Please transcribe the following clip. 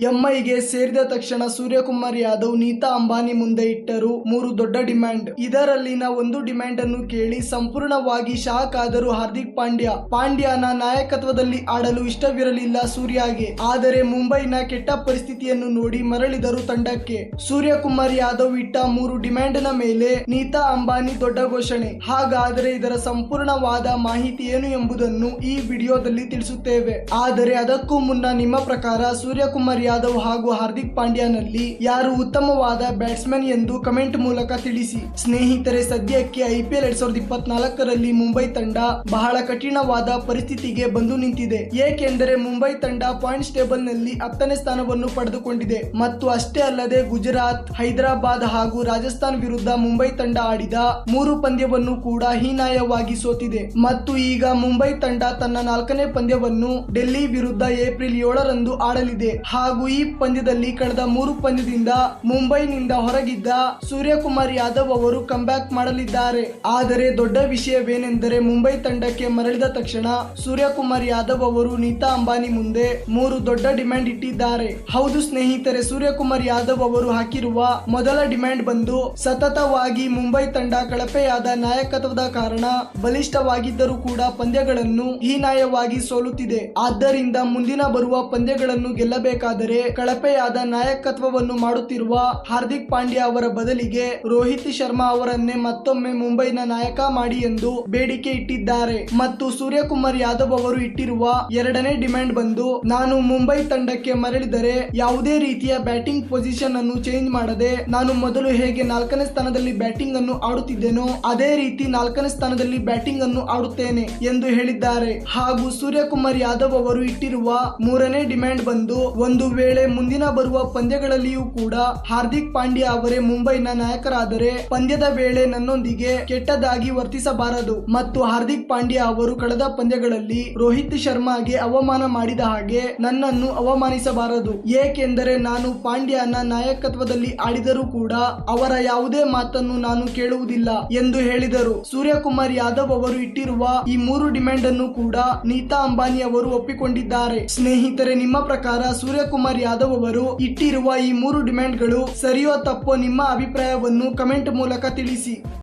ಎಂಐಗೆ ಸೇರಿದ ತಕ್ಷಣ ಸೂರ್ಯಕುಮಾರ್ ಯಾದವ್, ನೀತಾ ಅಂಬಾನಿ ಮುಂದೆ ಇಟ್ಟರು. ಮೂರು ದೊಡ್ಡ ಡಿಮ್ಯಾಂಡ್. ಇದರಲ್ಲಿನ ಒಂದು ಡಿಮ್ಯಾಂಡ್ ಅನ್ನು ಕೇಳಿ ಸಂಪೂರ್ಣವಾಗಿ ಶಾಕ್ ಆದರು ಹಾರ್ದಿಕ್ ಪಾಂಡ್ಯ. ಪಾಂಡ್ಯನ ನಾಯಕತ್ವದಲ್ಲಿ ಆಡಲು ಇಷ್ಟವಿರಲಿಲ್ಲ ಸೂರ್ಯಗೆ. ಆದರೆ ಮುಂಬೈನ ಕೆಟ್ಟ ಪರಿಸ್ಥಿತಿಯನ್ನು ನೋಡಿ ಮರಳಿದರು ತಂಡಕ್ಕೆ. ಸೂರ್ಯಕುಮಾರ್ ಯಾದವ್ ಇಟ್ಟ ಮೂರು ಡಿಮ್ಯಾಂಡ್ನ ಮೇಲೆ ನೀತಾ ಅಂಬಾನಿ ದೊಡ್ಡ ಘೋಷಣೆ. ಹಾಗಾದರೆ ಇದರ ಸಂಪೂರ್ಣವಾದ ಮಾಹಿತಿ ಏನು ಎಂಬುದನ್ನು ಈ ವಿಡಿಯೋದಲ್ಲಿ ತಿಳಿಸುತ್ತೇವೆ. ಆದರೆ ಅದಕ್ಕೂ ಮುನ್ನ ನಿಮ್ಮ ಪ್ರಕಾರ ಸೂರ್ಯಕುಮಾರ್ ಯಾದವ್ ಹಾಗೂ ಹಾರ್ದಿಕ್ ಪಾಂಡ್ಯಾನಲ್ಲಿ ಯಾರು ಉತ್ತಮವಾದ ಬ್ಯಾಟ್ಸ್ಮನ್ ಎಂದು ಕಮೆಂಟ್ ಮೂಲಕ ತಿಳಿಸಿ. ಸ್ನೇಹಿತರೆ, ಸದ್ಯಕ್ಕೆ ಐಪಿಎಲ್ ಎರಡ್ ಸಾವಿರದ ಇಪ್ಪತ್ನಾಲ್ಕರಲ್ಲಿ ಮುಂಬೈ ತಂಡ ಬಹಳ ಕಠಿಣವಾದ ಪರಿಸ್ಥಿತಿಗೆ ಬಂದು ನಿಂತಿದೆ. ಏಕೆಂದರೆ ಮುಂಬೈ ತಂಡ ಪಾಯಿಂಟ್ಸ್ ಟೇಬಲ್ನಲ್ಲಿ ಹತ್ತನೇ ಸ್ಥಾನವನ್ನು ಪಡೆದುಕೊಂಡಿದೆ. ಮತ್ತು ಅಷ್ಟೇ ಅಲ್ಲದೆ ಗುಜರಾತ್, ಹೈದರಾಬಾದ್ ಹಾಗೂ ರಾಜಸ್ಥಾನ್ ವಿರುದ್ಧ ಮುಂಬೈ ತಂಡ ಆಡಿದ ಮೂರು ಪಂದ್ಯವನ್ನು ಕೂಡ ಹೀನಾಯವಾಗಿ ಸೋತಿದೆ. ಮತ್ತು ಈಗ ಮುಂಬೈ ತಂಡ ತನ್ನ ನಾಲ್ಕನೇ ಪಂದ್ಯವನ್ನು ಡೆಲ್ಲಿ ವಿರುದ್ಧ ಏಪ್ರಿಲ್ ಏಳರಂದು ಆಡಲಿದೆ. ಹಾಗೂ ಈ ಪಂದ್ಯದಲ್ಲಿ ಕಳೆದ ಮೂರು ಪಂದ್ಯದಿಂದ ಮುಂಬೈನಿಂದ ಹೊರಗಿದ್ದ ಸೂರ್ಯಕುಮಾರ್ ಯಾದವ್ ಅವರು ಕಂಬ್ಯಾಕ್ ಮಾಡಲಿದ್ದಾರೆ. ಆದರೆ ದೊಡ್ಡ ವಿಷಯವೇನೆಂದರೆ ಮುಂಬೈ ತಂಡಕ್ಕೆ ಮರಳಿದ ತಕ್ಷಣ ಸೂರ್ಯಕುಮಾರ್ ಯಾದವ್ ಅವರು ನೀತಾ ಅಂಬಾನಿ ಮುಂದೆ ಮೂರು ದೊಡ್ಡ ಡಿಮ್ಯಾಂಡ್ ಇಟ್ಟಿದ್ದಾರೆ. ಹೌದು ಸ್ನೇಹಿತರೆ, ಸೂರ್ಯಕುಮಾರ್ ಯಾದವ್ ಅವರು ಹಾಕಿರುವ ಮೊದಲ ಡಿಮ್ಯಾಂಡ್ ಬಂದು ಸತತವಾಗಿ ಮುಂಬೈ ತಂಡ ಕಳಪೆಯಾದ ನಾಯಕತ್ವದ ಕಾರಣ ಬಲಿಷ್ಠವಾಗಿದ್ದರೂ ಕೂಡ ಪಂದ್ಯಗಳನ್ನು ಹೀನಾಯವಾಗಿ ಸೋಲುತ್ತಿದೆ. ಆದ್ದರಿಂದ ಮುಂದಿನ ಬರುವ ಪಂದ್ಯಗಳನ್ನು ಗೆಲ್ಲಬೇಕಾದರೆ ಕಳಪೆಯಾದ ನಾಯಕತ್ವವನ್ನು ಮಾಡುತ್ತಿರುವ ಹಾರ್ದಿಕ್ ಪಾಂಡ್ಯ ಅವರ ಬದಲಿಗೆ ರೋಹಿತ್ ಶರ್ಮಾ ಅವರನ್ನೇ ಮತ್ತೊಮ್ಮೆ ಮುಂಬೈನ ನಾಯಕ ಮಾಡಿ ಎಂದು ಬೇಡಿಕೆ ಇಟ್ಟಿದ್ದಾರೆ. ಮತ್ತು ಸೂರ್ಯಕುಮಾರ್ ಯಾದವ್ ಅವರು ಇಟ್ಟಿರುವ ಎರಡನೇ ಡಿಮ್ಯಾಂಡ್ ಬಂದು ನಾನು ಮುಂಬೈ ತಂಡಕ್ಕೆ ಮರಳಿದರೆ ಯಾವುದೇ ರೀತಿಯ ಬ್ಯಾಟಿಂಗ್ ಪೊಸಿಷನ್ ಅನ್ನು ಚೇಂಜ್ ಮಾಡದೆ ನಾನು ಮೊದಲು ಹೇಗೆ ನಾಲ್ಕನೇ ಸ್ಥಾನದಲ್ಲಿ ಬ್ಯಾಟಿಂಗ್ ಅನ್ನು ಆಡುತ್ತಿದ್ದೇನೋ ಅದೇ ರೀತಿ ನಾಲ್ಕನೇ ಸ್ಥಾನದಲ್ಲಿ ಬ್ಯಾಟಿಂಗ್ ಅನ್ನು ಆಡುತ್ತೇನೆ ಎಂದು ಹೇಳಿದ್ದಾರೆ. ಹಾಗೂ ಸೂರ್ಯಕುಮಾರ್ ಯಾದವ್ ಅವರು ಇಟ್ಟಿರುವ ಮೂರನೇ ಡಿಮ್ಯಾಂಡ್ ಬಂದು ಒಂದು ವೇಳೆ ಮುಂದಿನ ಬರುವ ಪಂದ್ಯಗಳಲ್ಲಿಯೂ ಕೂಡ ಹಾರ್ದಿಕ್ ಪಾಂಡ್ಯ ಅವರೇ ಮುಂಬೈನ ನಾಯಕರಾದರೆ ಪಂದ್ಯದ ವೇಳೆ ನನ್ನೊಂದಿಗೆ ಕೆಟ್ಟದಾಗಿ ವರ್ತಿಸಬಾರದು. ಮತ್ತು ಹಾರ್ದಿಕ್ ಪಾಂಡ್ಯ ಅವರು ಕಳೆದ ಪಂದ್ಯಗಳಲ್ಲಿ ರೋಹಿತ್ ಶರ್ಮಾಗೆ ಅವಮಾನ ಮಾಡಿದ ಹಾಗೆ ನನ್ನನ್ನು ಅವಮಾನಿಸಬಾರದು. ಏಕೆಂದರೆ ನಾನು ಪಾಂಡ್ಯನ ನಾಯಕತ್ವದಲ್ಲಿ ಆಡಿದರೂ ಕೂಡ ಅವರ ಯಾವುದೇ ಮಾತನ್ನು ನಾನು ಕೇಳುವುದಿಲ್ಲ ಎಂದು ಹೇಳಿದರು. ಸೂರ್ಯಕುಮಾರ್ ಯಾದವ್ ಅವರು ಇಟ್ಟಿರುವ ಈ ಮೂರು ಡಿಮ್ಯಾಂಡ್ ಅನ್ನು ಕೂಡ ನೀತಾ ಅಂಬಾನಿ ಅವರು ಒಪ್ಪಿಕೊಂಡಿದ್ದಾರೆ. ಸ್ನೇಹಿತರೆ, ನಿಮ್ಮ ಪ್ರಕಾರ ಸೂರ್ಯಕುಮಾರ್ ಯಾದವ್ ಅವರು ಇಟ್ಟಿರುವ ಈ ಮೂರು ಡಿಮ್ಯಾಂಡ್ಗಳು ಸರಿಯೋ ತಪ್ಪೋ ನಿಮ್ಮ ಅಭಿಪ್ರಾಯವನ್ನು ಕಮೆಂಟ್ ಮೂಲಕ ತಿಳಿಸಿ.